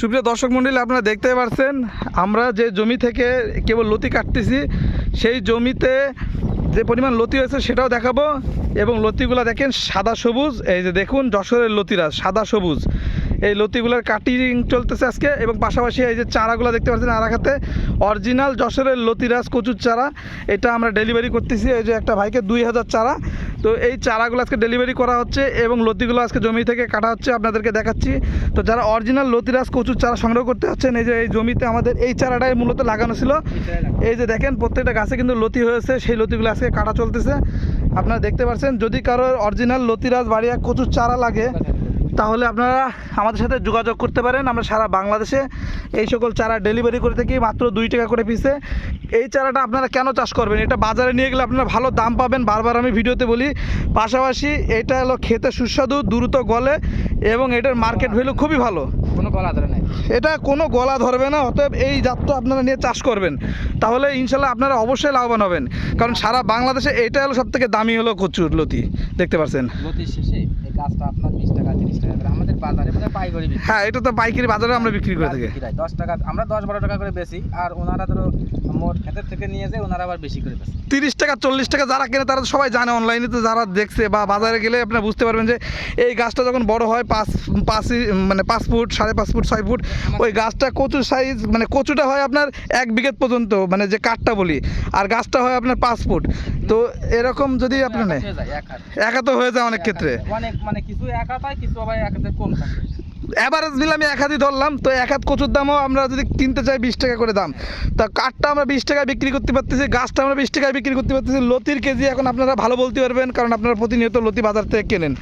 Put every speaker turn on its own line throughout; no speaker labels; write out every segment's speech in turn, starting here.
সুপ্রিয় দর্শক মন্ডলী, আপনারা দেখতে পাচ্ছেন আমরা যে জমি থেকে কেবল লতি কাটতেছি, সেই জমিতে যে পরিমাণ লতি হয়েছে সেটাও দেখাবো। এবং লতিগুলো দেখেন সাদা সবুজ, এই যে দেখুন যশোরের লতিরা, সাদা সবুজ। এই লতিগুলোর কাটিং চলতেছে আজকে এবং পাশাপাশি এই যে চারাগুলো দেখতে পাচ্ছেন আর হাতে অরিজিনাল যশোরের লতিরাজ কচুর চারা। এটা আমরা ডেলিভারি করতেছি, এই যে একটা ভাইকে দুই হাজার চারা। তো এই চারাগুলো আজকে ডেলিভারি করা হচ্ছে এবং লতিগুলো আজকে জমি থেকে কাটা হচ্ছে, আপনাদেরকে দেখাচ্ছি। তো যারা অরিজিনাল লতিরাজ কচুর চারা সংগ্রহ করতে হচ্ছেন, এই যে এই জমিতে আমাদের এই চারাটাই মূলত লাগানো ছিল। এই যে দেখেন, প্রত্যেকটা গাছে কিন্তু লতি হয়েছে, সেই লতিগুলো আজকে কাটা চলতেছে। আপনারা দেখতে পাচ্ছেন, যদি কারোর অরিজিনাল লতিরাজ বাড়িয়া কচুর চারা লাগে তাহলে আপনারা আমাদের সাথে যোগাযোগ করতে পারেন। আমরা সারা বাংলাদেশে এই সকল চারা ডেলিভারি করে থাকি, মাত্র দুই টাকা করে পিসে এই চারাটা আপনারা কেন চাষ করবেন? এটা বাজারে নিয়ে গেলে আপনারা ভালো দাম পাবেন। বারবার আমি ভিডিওতে বলি, পাশাপাশি এটা হলো খেতে সুস্বাদু, দ্রুত গলে এবং এটার মার্কেট ভ্যালু খুবই ভালো।
কোনো গলা ধরে নাই।
এটা কোনো গলা ধরবে না অতএব এই জাতটা আপনারা নিয়ে চাষ করবেন। তাহলে ইনশাল্লাহ আপনারা অবশ্যই লাভবান হবেন। কারণ সারা বাংলাদেশে এটা হলো সব থেকে দামি হলো কচুর লতি দেখতে পাচ্ছেন
লতির শেষে এই গাছটা আপনার বিশ টাকা তিরিশ টাকা করে আমাদের বাজারে মানে পাইকারি
হ্যাঁ এটা তো পাইকারি বাজারে আমরা বিক্রি করে থাকি।
দশ টাকা আমরা দশ বারো টাকা করে বেশি আর ওনারা ধরো মোট ক্ষেতের থেকে নিয়ে যায় ওনারা আবার বেশি করে বেশি
তিরিশ টাকা চল্লিশ টাকা যারা কেনে তারা সবাই জানে অনলাইনে তো যারা দেখছে বা বাজারে গেলে আপনারা বুঝতে পারবেন যে এই গাছটা যখন বড় হয় পাঁচ পাঁচ মানে পাঁচ ফুট সাড়ে পাঁচ ফুট ছয় ফুট। ওই গাছটা কচুর সাইজ মানে কচুটা হয় আপনার এক বিঘেত পর্যন্ত মানে যে কাঠটা বলি। আর গাছটা হয় আপনার পাঁচ ফুট। তো এরকম যদি আপনার নেয়।
এক
তো হয়ে যায় অনেক ক্ষেত্রে।
অনেক মানে কিছু এক হাত কিছু আবার এক কম থাকে।
অ্যাভারেজ মিলে আমি এক হাতই ধরলাম। তো এক হাত কচুর দামও আমরা যদি কিনতে চাই বিশ টাকা করে দাম। তা কাঠটা আমরা বিশ টাকায় বিক্রি করতে পারতেছি গাছটা আমরা বিশ টাকায় বিক্রি করতে পারতেছি। লতির কেজি এখন আপনারা ভালো বলতে পারবেন কারণ আপনারা প্রতিনিয়ত লতি বাজার থেকে কেনেন।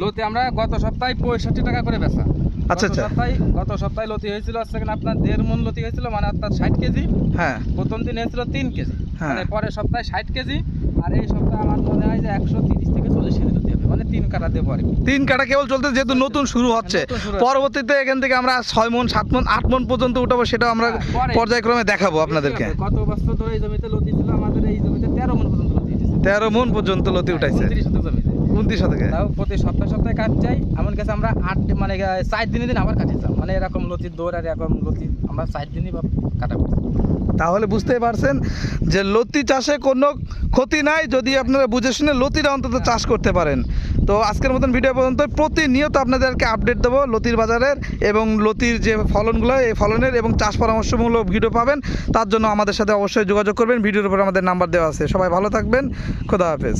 লতি আমরা গত সপ্তাহে পঁয়ষট্টি টাকা করে বেচা।
আচ্ছা,
গত
আচ্ছা।
সপ্তাহে গত সপ্তাহে লতি হয়েছিল কিনা আপনার দেড় মন লতি হয়েছিল মানে অর্থাৎ ষাট কেজি।
হ্যাঁ।
প্রথম দিন হয়েছিল তিন কেজি।
হ্যাঁ।
মানে পরের সপ্তাহে ষাট কেজি। আর এই সপ্তাহে আমার মনে হয় যে একশো তিরিশ থেকে চল্লিশ কেজি লতি হবে। মানে তিন কাটা দেবো আর
তিন কাটা কেবল চলতে যেহেতু নতুন শুরু হচ্ছে। পরবর্তীতে এখান থেকে আমরা ছয় মন সাত মন আট মন পর্যন্ত উঠাবো সেটাও আমরা
হ্যাঁ, পরে।
পর্যায়ক্রমে দেখাবো আপনাদেরকে।
গত বছর ধরে এই জমিতে লতি ছিল আমাদের এই জমিতে তেরো মন পর্যন্ত লতি
তেরো মন পর্যন্ত লতি উঠাইছে।
উনত্রিশ তাও প্রতি সপ্তাহে সপ্তাহে যাই এমন কাছে আমরা আট মানে চার দিনে দিন আবার কাটিয়েছিলাম মানে এরকম লতির দৌড় আর এরকম লতি আমরা চার দিনই কাটা।
তাহলে বুঝতেই পারছেন যে লতি চাষে কোনো ক্ষতি নাই যদি আপনারা বুঝে শুনে লতিটা অন্তত চাষ করতে পারেন। তো আজকের মতন ভিডিও পর্যন্ত প্রতিনিয়ত আপনাদেরকে আপডেট দেবো লতির বাজারের এবং লতির যে ফলনগুলো এই ফলনের এবং চাষ পরামর্শমূলক ভিডিও পাবেন। তার জন্য আমাদের সাথে অবশ্যই যোগাযোগ করবেন। ভিডিওর উপর আমাদের নাম্বার দেওয়া আছে। সবাই ভালো থাকবেন। খোদা হাফেজ।